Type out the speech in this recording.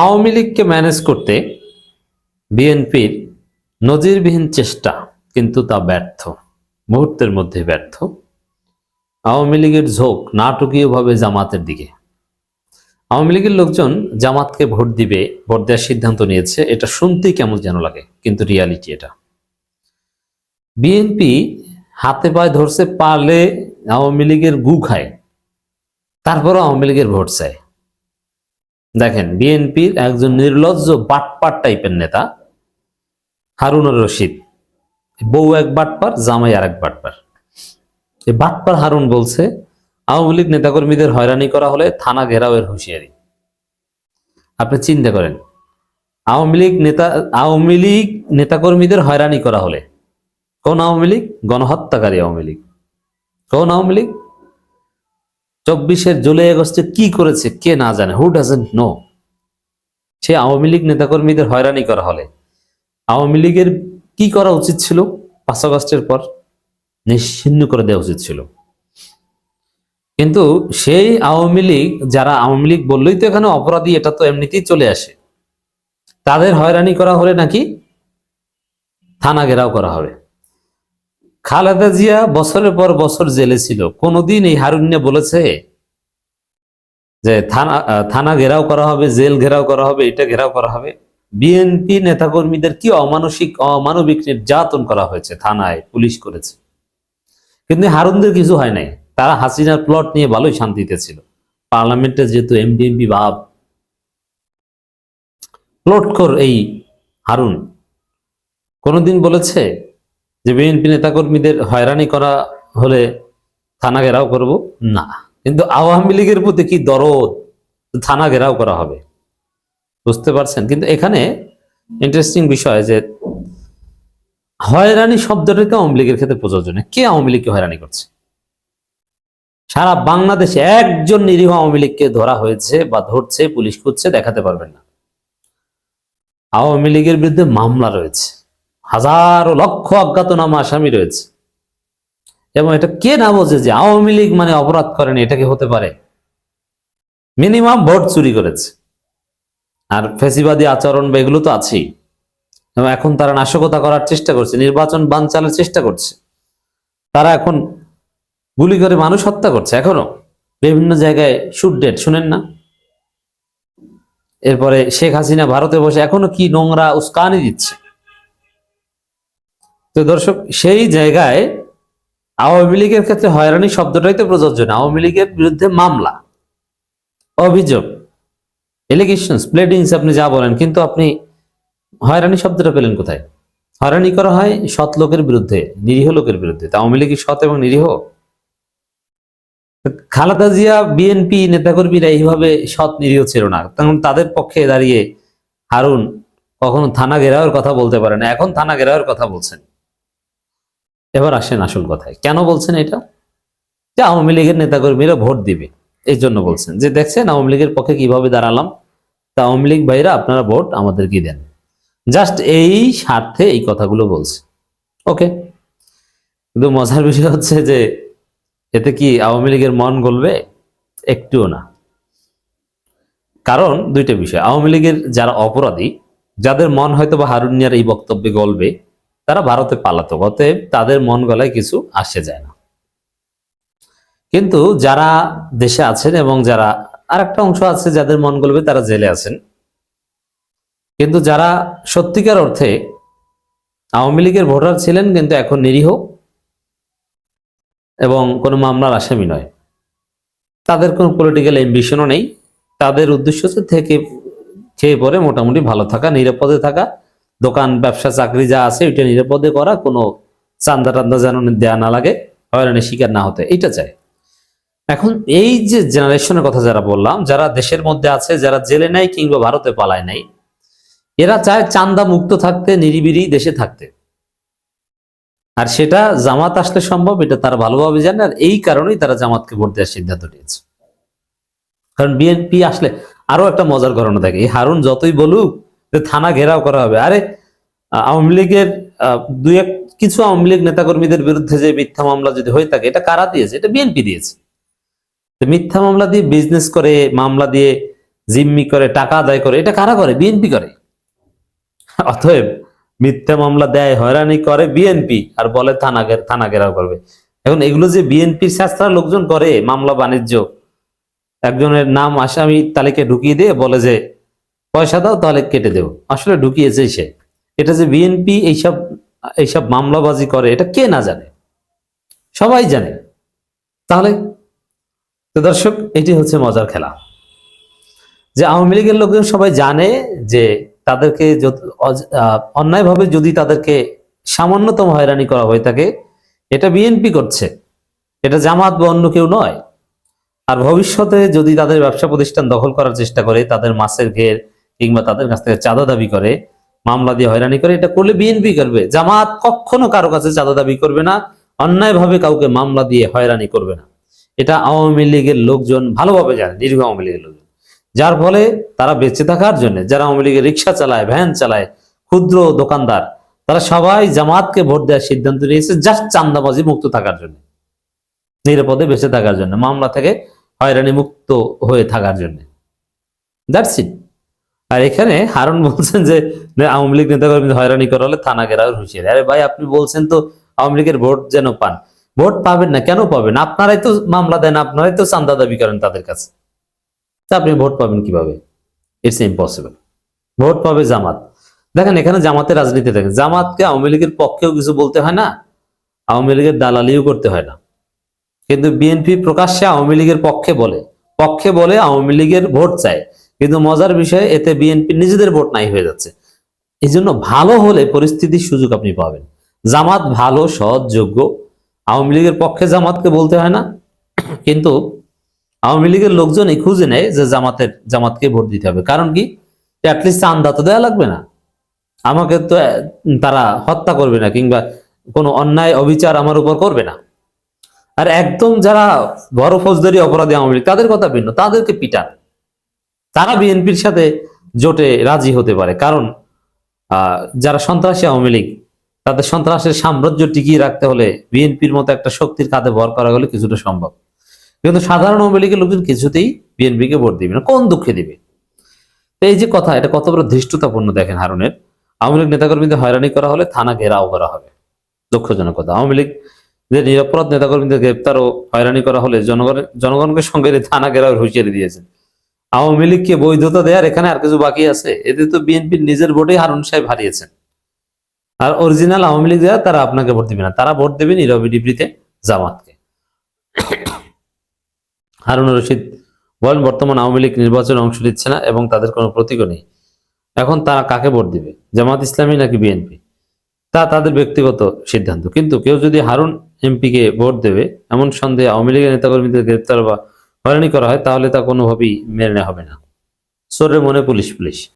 আওয়ামী লীগকে ম্যানেজ করতে বিএনপির নজিরবিহীন চেষ্টা কিন্তু তা ব্যর্থ, মুহূর্তের মধ্যে ব্যর্থ। আওয়ামী লীগের ঝোঁক নাটকীয়ভাবে জামাতের দিকে। আওয়ামী লীগের লোকজন জামাতকে ভোট দিবে, ভোট দেওয়ার সিদ্ধান্ত নিয়েছে, এটা শুনতেই কেমন যেন লাগে, কিন্তু রিয়ালিটি এটা। বিএনপি হাতে পায়ে ধরছে, পারলে আওয়ামী লীগের গু খায়, তারপরও আওয়ামী লীগের ভোট চায়। দেখেন, বিএনপির একজন নির্লজ্জ বাটপার টাইপের নেতা, হারুনুর রশিদ। বউ এক বাটপার, জামাই আর এক বাটপার। এই বাটপার হারুন বলছে, আওয়ামী লীগ নেতাকর্মীদের হয়রানি করা হলে থানা ঘেরাওয়ের হুঁশিয়ারি। আপনি চিন্তা করেন, আওয়ামী লীগ নেতা, আওয়ামী লীগ নেতাকর্মীদের হয়রানি করা হলে কোন আওয়ামী লীগ? গণহত্যাকারী আওয়ামী লীগ। কোন আওয়ামী লীগ? চব্বিশের জুলাই আগস্টে কি করেছে কে না জানে। হু ডাজেন্ট নো সে আওয়ামী লীগ নেতাকর্মীদের হয়রানি করা হলে। আওয়ামী লীগের কি করা উচিত ছিল? পাঁচ আগস্টের পর নিশ্চিন্ন করে দেওয়া উচিত ছিল। কিন্তু সেই আওয়ামী লীগ, যারা আওয়ামী লীগ বললেই তো এখানে অপরাধী, এটা তো এমনিতেই চলে আসে। তাদের হয়রানি করা হলে নাকি থানা ঘেরাও করা হবে। খালেদা জিয়া বছরের পর বছর জেলে ছিল। কোনোদিন এই হারুন্যে বলেছে যে, থানা থানা ঘেরাও করা হবে, জেল ঘেরাও করা হবে, এটা ঘেরাও করা হবে। বিএনপি নেতাকর্মীদের কি অমানসিক, অমানবিক নির্যাতন করা হয়েছে? থানায় পুলিশ করেছে। কিন্তু হারুনদের কিছু হয় নাই। তারা হাসিনার প্লট নিয়ে ভালোই শান্তিতে ছিল। পার্লামেন্টে যেহেতু এমডিএমপি ভাব প্লটখোর এই হারুন। কোনোদিন বলেছে যে বিএনপি নেতাকর্মীদের হয়রানি করা হলে থানা ঘেরাও করব? না। কিন্তু আওয়ামী লীগের প্রতি কি দরদ? থানা ঘেরাও করা হবে। বুঝতে পারছেন? কিন্তু এখানে ইন্টারেস্টিং বিষয় যে হয়রানি শব্দটাকে আওয়ামী লীগের ক্ষেত্রে প্রযোজ্য কে আওয়ামী লীগকে হয়রানি করছে? সারা বাংলাদেশে একজন নিরীহ আওয়ামী লীগকে ধরা হয়েছে বা ধরছে, পুলিশ খুঁজছে, দেখাতে পারবেন না। আওয়ামী লীগের বিরুদ্ধে মামলা রয়েছে। হাজারো লক্ষ অজ্ঞাতনামা আসামি রয়েছে। এবং এটা কে না বোঝে যে আওয়ামী লীগ মানে অপরাধ করেনি, এটা কি হতে পারে? মিনিমাম ভোট চুরি করেছে। আর ফেসিবাদী আচরণ বা এগুলো তো আছেই। এবং এখন তারা নাশকতা করার চেষ্টা করছে, নির্বাচন বানচালের চেষ্টা করছে। তারা এখন গুলি করে মানুষ হত্যা করছে, এখনও। বিভিন্ন জায়গায় শুট ডেট শুনেন না? এরপরে শেখ হাসিনা ভারতে বসে এখনও কি নোংরা উস্কানি দিচ্ছে? তো দর্শক, সেই জায়গায় আওয়ামী লীগের ক্ষেত্রে হয়রানি শব্দটাই তো প্রযোজ্য না। আওয়ামী লীগের বিরুদ্ধে মামলা, অভিযোগ এলিগেশন প্লেডিংস আপনি যা বলেন, কিন্তু আপনি হয়রানি শব্দটা পেলেন কোথায়? হয়রানি করা হয় সৎ লোকের বিরুদ্ধে, নিরীহ লোকের বিরুদ্ধে। তা আওয়ামী লীগ সৎ এবং নিরীহ? খালেদা জিয়া বিএনপি নেতাকর্মীরা এইভাবে সৎ, নিরীহ ছিল না। তখন তাদের পক্ষে দাঁড়িয়ে হারুন কখনো থানা ঘেরাওয়ের কথা বলতে পারে না। এখন থানা ঘেরাওয়ের কথা বলছেন। এবার আসেন আসল কথায়। কেন বলছেন এটা? যে আওয়ামী লীগের নেতাকর্মীরা ভোট দিবে। এই জন্য বলছেন। যে দেখছেন আওয়ামী লীগের পক্ষে কীভাবে দাঁড়ালাম, তা আওয়ামী লীগ ভাইরা আপনারা ভোট আমাদেরকে দেন। জাস্ট এই স্বার্থে এই কথাগুলো বলছে। ওকে। কিন্তু মজার বিষয় হচ্ছে যে এতে কি আওয়ামী লীগের মন গলবে? একটুও না। কারণ দুইটা বিষয়। আওয়ামী লীগের যারা অপরাধী, যাদের মন হয়তো বা হারুনিয়ার এই বক্তব্যে গলবে তারা ভারতে পালাতক অতএব তাদের মন গলায় কিছু আসে যায় না। কিন্তু যারা দেশে আছেন এবং যারা আর একটা অংশ আছে যাদের মন গলবে তারা জেলে আছেন। কিন্তু যারা সত্যিকার অর্থে আওয়ামী লীগের ভোটার ছিলেন কিন্তু এখন নিরীহ এবং কোনো মামলার আসামি নয়। তাদের কোনো পলিটিক্যাল এম্বিশনও নেই। তাদের উদ্দেশ্য হচ্ছে থেকে, খেয়ে পরে মোটামুটি ভালো থাকা, নিরাপদে থাকা দোকান, ব্যবসা, চাকরি যা আছে, ওইটা নিরাপদে করা, কোনো চান্দা টান্দা যেন দেয়া না লাগে, হয়রানির শিকার না হতে। এইটা চাই। এখন এই যে জেনারেশনের কথা যারা বললাম, যারা দেশের মধ্যে আছে, যারা জেলে নাই কিংবা ভারতে পালায় নাই, এরা চায় চান্দা মুক্ত থাকতে নিরিবিরি দেশে থাকতে। আর সেটা জামাত আসলে সম্ভব, এটা তারা ভালোভাবে জানে, আর এই কারণেই তারা জামাতকে ভোট দেওয়ার সিদ্ধান্ত নিয়েছে। কারণ বিএনপি আসলে আরও একটা মজার ঘটনা থাকে। এই হারুন যতই বলুক যে থানা ঘেরাও করা হবে। আরে আওয়ামী লীগের দুই এক, কিছু আওয়ামী লীগ নেতাকর্মীদের বিরুদ্ধে যে মিথ্যা মামলা যদি হয়ে থাকে, এটা কারা দিয়েছে? এটা বিএনপি দিয়েছে। মিথ্যা মামলা দিয়ে বিজনেস করে, মামলা দিয়ে জিম্মি করে, টাকা আদায় করে, এটা কারা করে? বিএনপি করে। অতএব মিথ্যা মামলা দেয়, হয়রানি করে বিএনপি আর বলে থানা থানা ঘেরাও করবে। এখন এগুলো যে বিএনপির শাস্ত্রা লোকজন করে, মামলা বাণিজ্য, একজনের নাম আসামি তালিকায় ঢুকিয়ে দিয়ে বলে যে পয়সা দাও, তাহলে কেটে দেবো। আসলে ঢুকিয়েছে সে। এটা যে বিএনপি এইসব এইসব মামলাবাজি করে, এটা কে না জানে? সবাই জানে। তাহলে দর্শক, এটি হচ্ছে মজার খেলা। যে আওয়ামী লীগের লোকজন সবাই জানে যে তাদেরকে অন্যায়ভাবে যদি তাদেরকে সামান্যতম হয়রানি করা হয়ে থাকে, এটা বিএনপি করছে। এটা জামাত বা অন্য কেউ নয়। আর ভবিষ্যতে যদি তাদের ব্যবসা প্রতিষ্ঠান দখল করার চেষ্টা করে, তাদের মাছের ঘের কিংবা তাদের কাছ থেকে চাঁদা দাবি করে, মামলা দিয়ে হয়রানি করে, এটা করলে বিএনপি করবে। জামাত কখনো কারও কাছে চাঁদা দাবি করবে না, অন্যায়ভাবে কাউকে মামলা দিয়ে হয়রানি করবে না। এটা আওয়ামী লীগের লোকজন ভালোভাবে জানে, দীর্ঘ আওয়ামী লীগের লোকজন। যার ফলে তারা বেঁচে থাকার জন্য, যারা আওয়ামী লীগের রিক্সা চালায়, ভ্যান চালায়, ক্ষুদ্র দোকানদার, তারা সবাই জামাতকে ভোট দেওয়ার সিদ্ধান্ত নিয়েছে জাস্ট চান্দাবাজি মুক্ত থাকার জন্য। নিরাপদে বেঁচে থাকার জন্য, মামলা থেকে হয়রানি মুক্ত হয়ে থাকার জন্য। দ্যাটস ইট আর এখানে হারুন বলছেন যে আওয়ামী লীগ নেতা কর্মী হয়রানি করা হলে থানা ঘেরাও হুঁশিয়ারি। আরে ভাই, আপনি বলছেন তো আওয়ামী লীগের ভোট যেন পান। ভোট পাবেন না, কেন পাবেন? আপনারাই তো মামলা দেন, আপনারাই তো চান্দা দাবি করেন তাদের কাছে। তা আপনি ভোট পাবেন কীভাবে? ইটস ইম্পসিবল ভোট পাবে জামাত। দেখেন, এখানে জামাতের রাজনীতি দেখেন। জামাতকে আওয়ামী লীগের পক্ষেও কিছু বলতে হয় না, আওয়ামী লীগের দালালিও করতে হয় না। কিন্তু বিএনপি প্রকাশ্যে আওয়ামী লীগের পক্ষে বলে। পক্ষে বলে আওয়ামী লীগের ভোট চায়। কিন্তু মজার বিষয়, এতে বিএনপি নিজেদের ভোট নাই হয়ে যাচ্ছে। এই জন্য ভালো হলে পরিস্থিতির সুযোগ আপনি পাবেন। জামাত ভালো, সৎ, যোগ্য। আওয়ামী লীগের পক্ষে জামাতকে বলতে হয় না। কিন্তু আওয়ামী লীগের লোকজনই খুঁজে নেয় যে জামাতের, জামাতকে ভোট দিতে হবে। কারণ কি? অ্যাটলিস্ট চান্দা তো দেওয়া লাগবে না। আমাকে তো তারা হত্যা করবে না কিংবা কোনো অন্যায়, অবিচার আমার উপর করবে না। আর একদম যারা বড় ফৌজদারি অপরাধী আওয়ামী লীগ, তাদের কথা ভিন্ন। তাদেরকে পিটান। তারা বিএনপির সাথে জোটে রাজি হতে পারে। কারণ যারা সন্ত্রাসী আওয়ামী লীগ, তাদের সন্ত্রাসের সাম্রাজ্য টিকিয়ে রাখতে হলে বিএনপির মতো একটা শক্তির কাঁধে ভর করা গেলে কিছুটা সম্ভব। কিন্তু সাধারণ আওয়ামী লীগের লোকজন কিছুতেই বিএনপিকে ভোট দিবে না, কোন দুঃখে দিবে? এই যে কথা, এটা কত বড় ধৃষ্টতাপূর্ণ দেখেন হারুনের। আওয়ামী লীগ নেতাকর্মীদের হয়রানি করা হলে থানা ঘেরাও করা হবে। দুঃখজনক কথা। আওয়ামী লীগ যে নিরাপরাধ নেতাকর্মীদের গ্রেপ্তার ও হয়রানি করা হলে জনগণের, জনগণকে সঙ্গে থানা ঘেরাও হুঁশিয়ারি দিয়েছেন। আওয়ামী লীগকে বৈধতা দেওয়ার এখানে আর কিছু বাকি আছে? এতে তো বিএনপির নিজের ভোটেই হারুন সাহেব হারিয়েছেন। আর অরিজিনাল আওয়ামী লীগ যারা তারা আপনাকে ভোট দিবে না। তারা ভোট দেবে নীরবী ডিপ্রিতে জামাতকে। হারুন রশিদ বলেন, বর্তমান আওয়ামী লীগ নির্বাচনে অংশ নিচ্ছে না এবং তাদের কোনো প্রতীকও নেই। এখন তারা কাকে ভোট দিবে? জামাত ইসলামী নাকি বিএনপি তা তাদের ব্যক্তিগত সিদ্ধান্ত। কিন্তু কেউ যদি হারুন এমপিকে ভোট দেবে, এমন সন্দেহে আওয়ামী লীগের নেতাকর্মীদের গ্রেপ্তার বা হয়রানি করা হয় তাহলে তা কোনোভাবেই মেনে নেওয়া হবে না। সোরের মনে পুলিশ পুলিশ